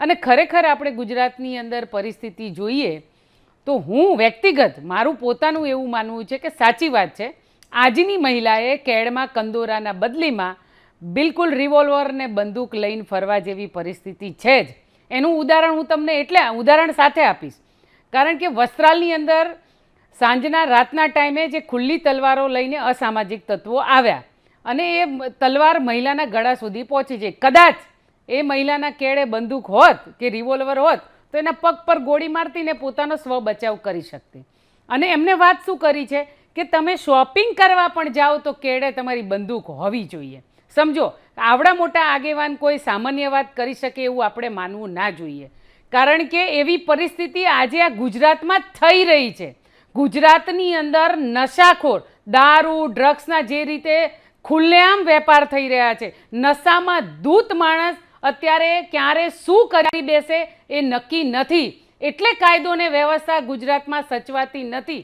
અને ખરેખર આપણે ગુજરાતની અંદર પરિસ્થિતિ જોઈએ તો હું વ્યક્તિગત મારું પોતાનું એવું માનવું છે કે સાચી વાત છે. આજની મહિલાએ કેળમાં કંદોરાના બદલીમાં બિલકુલ રિવોલ્વર ને બંદૂક લઈને ફરવા જેવી પરિસ્થિતિ છે જ. એનું ઉદાહરણ હું તમને એટલે ઉદાહરણ સાથે આપીશ. કારણ કે વસ્ત્રાલની અંદર સાંજના રાતના ટાઈમે જે ખુલ્લી તલવારો લઈને અસામાજિક તત્વો આવ્યા અને એ તલવાર મહિલાના ગળા સુધી પહોંચી જાય કદાચ એ મહિલાના કેળે બંદૂક હોત કે રિવોલ્વર હોત, તો એના પગ પર ગોળી મારતીને પોતાનો સ્વ બચાવ કરી શકતી. અને એમને વાત શું કરી છે? કે તમે શોપિંગ કરવા પણ જાઓ તો કેળે તમારી બંદૂક હોવી જોઈએ. સમજો, આવડા મોટા આગેવાન કોઈ સામાન્ય વાત કરી શકે એવું આપણે માનવું ના જોઈએ. કારણ કે એવી પરિસ્થિતિ આજે આ ગુજરાતમાં થઈ રહી છે. ગુજરાતની અંદર નશાખોર, દારૂ ડ્રગ્સના જે રીતે ખુલ્લેઆમ વેપાર થઈ રહ્યા છે, નશામાં દૂત માણસ અત્યારે ક્યારે શું કરી બેસે એ નક્કી નથી. એટલે કાયદો ને વ્યવસ્થા ગુજરાતમાં સચવાતી નથી.